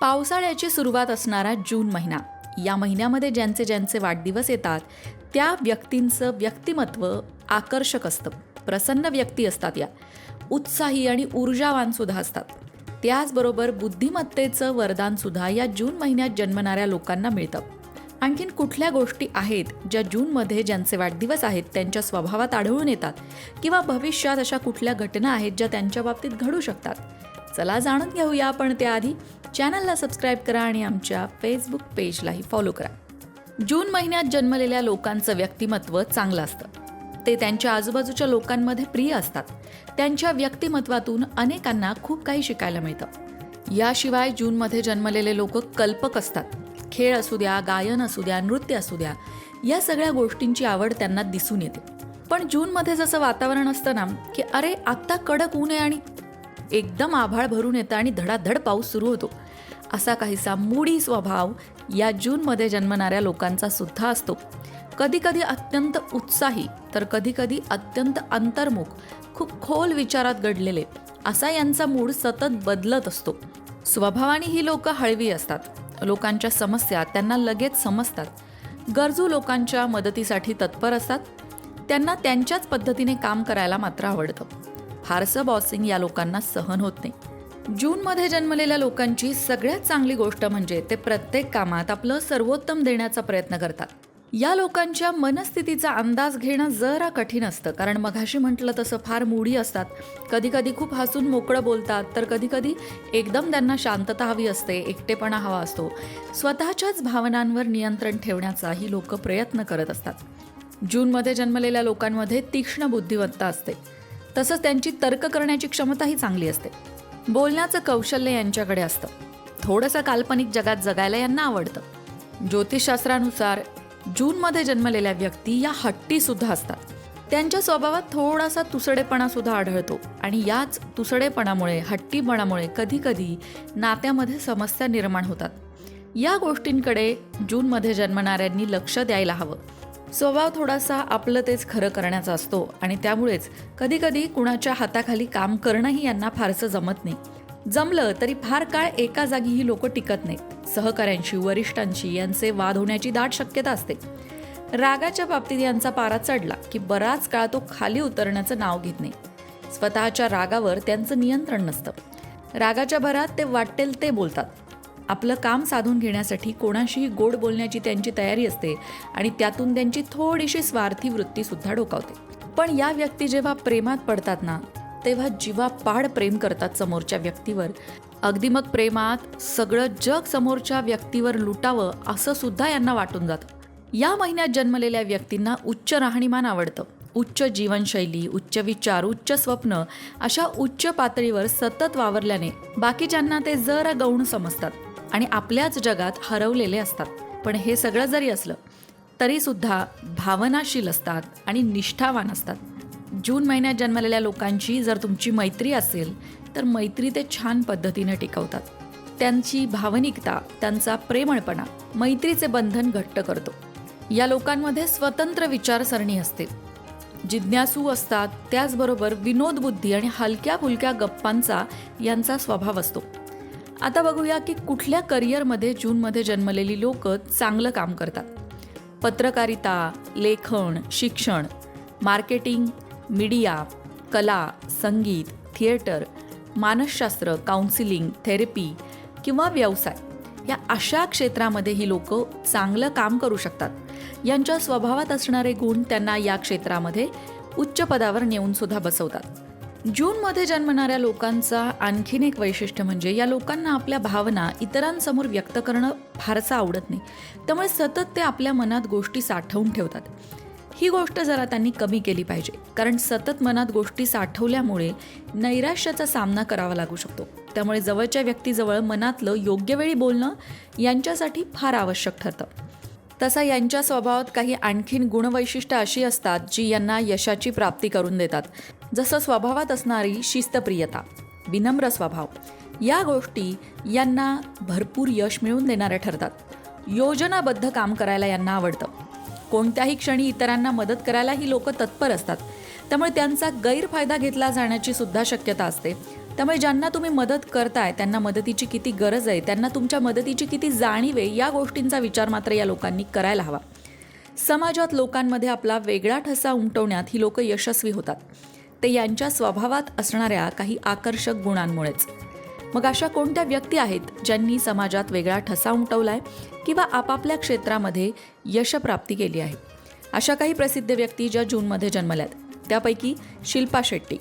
पावसाळ्याची सुरुवात असणारा जून महिना. या महिन्यामध्ये ज्यांचे ज्यांचे वाढदिवस येतात त्या व्यक्तींचं व्यक्तिमत्व आकर्षक असतं. प्रसन्न व्यक्ती असतात या. उत्साही आणि ऊर्जावान सुद्धा असतात. त्याचबरोबर बुद्धिमत्तेचं वरदान सुद्धा या जून महिन्यात जन्मणाऱ्या लोकांना मिळतं. आणखीन कुठल्या गोष्टी आहेत ज्या जूनमध्ये ज्यांचे वाढदिवस आहेत त्यांच्या स्वभावात आढळून येतात किंवा भविष्यात अशा कुठल्या घटना आहेत ज्या त्यांच्या बाबतीत घडू शकतात? चला जाणून घेऊया आपण त्याआधी. चॅनलला सबस्क्राईब करा आणि आमच्या फेसबुक पेजलाही फॉलो करा. जून महिन्यात जन्मलेल्या लोकांचं व्यक्तिमत्व चांगलं असतं. ते त्यांच्या आजूबाजूच्या लोकांमध्ये प्रिय असतात. त्यांच्या व्यक्तिमत्वातून अनेकांना खूप काही शिकायला मिळतं. याशिवाय जूनमध्ये जन्मलेले लोक कल्पक असतात. खेळ असू द्या गायन असू द्या नृत्य असू द्या या सगळ्या गोष्टींची आवड त्यांना दिसून येते. पण जूनमध्ये जसं वातावरण असतं ना की अरे आत्ता कडक ऊन आहे आणि एकदम आभाळ भरून येतं आणि धडाधड पाऊस सुरू होतो. असा काहीसा मूडी स्वभाव या जूनमध्ये जन्मणाऱ्या लोकांचा सुद्धा असतो. कधीकधी अत्यंत उत्साही तर कधीकधी अत्यंत अंतर्मुख खूप खोल विचारात घडलेले असा यांचा मूड सतत बदलत असतो. स्वभावाने ही लोक हळवी असतात. लोकांच्या समस्या त्यांना लगेच समजतात. गरजू लोकांच्या मदतीसाठी तत्पर असतात. त्यांना त्यांच्याच पद्धतीने काम करायला मात्र आवडतं. फारसं बॉसिंग या लोकांना सहन होत नाही. जूनमध्ये जन्मलेल्या लोकांची सगळ्यात चांगली गोष्ट म्हणजे ते प्रत्येक कामात आपलं सर्वोत्तम देण्याचा प्रयत्न करतात. या लोकांच्या मनस्थितीचा अंदाज घेणं जरा कठीण असतं कारण मघाशी म्हटलं तसं फार मूडी असतात. कधी कधी खूप हसून मोकळं बोलतात तर कधी कधी एकदम त्यांना शांतता हवी असते एकटेपणा हवा असतो. स्वतःच्याच भावनांवर नियंत्रण ठेवण्याचाही लोक प्रयत्न करत असतात. जूनमध्ये जन्मलेल्या लोकांमध्ये तीक्ष्ण बुद्धिमत्ता असते. तसंच त्यांची तर्क करण्याची क्षमताही चांगली असते. बोलण्याचं कौशल्य यांच्याकडे असतं. थोडंसं काल्पनिक जगात जगायला यांना आवडतं. ज्योतिषशास्त्रानुसार जूनमध्ये जन्मलेल्या व्यक्ती या हट्टीसुद्धा असतात. त्यांच्या स्वभावात थोडासा तुसडेपणासुद्धा आढळतो आणि याच तुसडेपणामुळे हट्टीपणामुळे कधीकधी नात्यामध्ये समस्या निर्माण होतात. या गोष्टींकडे जूनमध्ये जन्मणाऱ्यांनी लक्ष द्यायला हवं. स्वभाव थोडासा आपलं तेच खरं करण्याचा असतो आणि त्यामुळेच कधीकधी कुणाच्या हाताखाली काम करणंही यांना फारसं जमत नाही. जमलं तरी फार काळ एका जागी ही लोक टिकत नाहीत. सहकाऱ्यांशी वरिष्ठांशी यांचे वाद होण्याची दाट शक्यता असते. रागाच्या बाबतीत यांचा पारा चढला की बराच काळ तो खाली उतरण्याचं नाव घेत नाही. स्वतःच्या रागावर त्यांचं नियंत्रण नसतं. रागाच्या भरात ते वाटेल ते बोलतात. आपलं काम साधून घेण्यासाठी कोणाशीही गोड बोलण्याची त्यांची तयारी असते आणि त्यातून त्यांची थोडीशी स्वार्थी वृत्तीसुद्धा डोकावते. पण या व्यक्ती जेव्हा प्रेमात पडतात ना तेव्हा जीवापाड प्रेम करतात समोरच्या व्यक्तीवर. अगदी मग प्रेमात सगळं जग समोरच्या व्यक्तीवर लुटावं असं सुद्धा यांना वाटून जातं. या महिन्यात जन्मलेल्या व्यक्तींना उच्च राहणीमान आवडतं. उच्च जीवनशैली उच्च विचार उच्च स्वप्न अशा उच्च पातळीवर सतत वावरल्याने बाकीच्यांना ते जरा गौण समजतात. आणि आपल्याच जगात हरवलेले असतात. पण हे सगळं जरी असलं तरीसुद्धा भावनाशील असतात आणि निष्ठावान असतात. जून महिन्यात जन्मलेल्या लोकांची जर तुमची मैत्री असेल तर मैत्री ते छान पद्धतीने टिकवतात. त्यांची भावनिकता त्यांचा प्रेमळपणा मैत्रीचे बंधन घट्ट करतो. या लोकांमध्ये स्वतंत्र विचारसरणी असते. जिज्ञासू असतात त्याचबरोबर विनोदबुद्धी आणि हलक्या फुलक्या गप्पांचा यांचा स्वभाव असतो. आता बघूया की कुठल्या करिअरमध्ये जूनमध्ये जन्मलेली लोक चांगलं काम करतात. पत्रकारिता लेखन शिक्षण मार्केटिंग मीडिया कला संगीत थिएटर मानसशास्त्र काउन्सिलिंग थेरपी किंवा व्यवसाय. या अशा क्षेत्रामध्ये ही लोक चांगलं काम करू शकतात. यांच्या स्वभावात असणारे गुण त्यांना या क्षेत्रामध्ये उच्च पदावर नेऊन सुद्धा बसवतात. जूनमध्ये जन्मणाऱ्या लोकांचा आणखीन एक वैशिष्ट्य म्हणजे या लोकांना आपल्या भावना इतरांसमोर व्यक्त करणं फारसं आवडत नाही. त्यामुळे सतत ते आपल्या मनात गोष्टी साठवून ठेवतात. ही गोष्ट जरा त्यांनी कमी केली पाहिजे. कारण सतत मनात गोष्टी साठवल्यामुळे नैराश्याचा सामना करावा लागू शकतो. त्यामुळे जवळच्या व्यक्तीजवळ मनातलं योग्य वेळी बोलणं यांच्यासाठी फार आवश्यक ठरतं. तसा यांच्या स्वभावात काही आणखीन गुणवैशिष्ट्य अशी असतात जी यांना यशाची प्राप्ती करून देतात. जसं स्वभावात असणारी शिस्तप्रियता विनम्र स्वभाव. या गोष्टी यांना भरपूर यश मिळवून देणाऱ्या ठरतात. योजनाबद्ध काम करायला यांना आवडतं. कोणत्याही क्षणी इतरांना मदत करायला ही लोक तत्पर असतात. त्यामुळे त्यांचा गैरफायदा घेतला जाण्याची सुद्धा शक्यता असते. त्यामुळे ज्यांना तुम्ही मदत करताय त्यांना मदतीची किती गरज आहे त्यांना तुमच्या मदतीची किती जाणीव आहे या गोष्टींचा विचार मात्र या लोकांनी करायला हवा. समाजात लोकांमध्ये आपला वेगळा ठसा उमटवण्यात ही लोक यशस्वी होतात. ते यांच्या स्वभावात असणाऱ्या काही आकर्षक गुणांमुळेच. मग अशा कोणत्या व्यक्ती आहेत ज्यांनी समाजात वेगळा ठसा उमटवलाय किंवा आपापल्या क्षेत्रामध्ये यशप्राप्ती केली आहे? अशा काही प्रसिद्ध व्यक्ती ज्या जूनमध्ये जन्मल्यात. त्यापैकी शिल्पा शेट्टी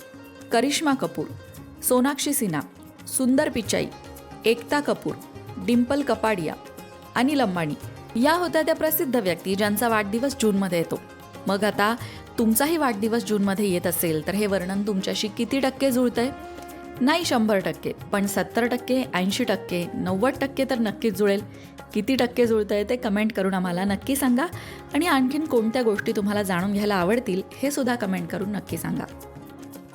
करिश्मा कपूर सोनाक्षी सिन्हा सुंदर पिचाई एकता कपूर डिम्पल कपाडिया आणि लंबाणी या होत्या त्या प्रसिद्ध व्यक्ती ज्यांचा वाढदिवस जूनमध्ये येतो. मग आता तुमचाही वाढदिवस जूनमध्ये येत असेल तर हे वर्णन तुमच्याशी किती टक्के जुळतंय? नाही शंभर टक्के पण सत्तर टक्के ऐंशी टक्के नव्वद टक्के तर नक्कीच जुळेल. किती टक्के जुळतंय ते कमेंट करून आम्हाला नक्की सांगा. आणि आणखीन कोणत्या गोष्टी तुम्हाला जाणून घ्यायला आवडतील हे सुद्धा कमेंट करून नक्की सांगा.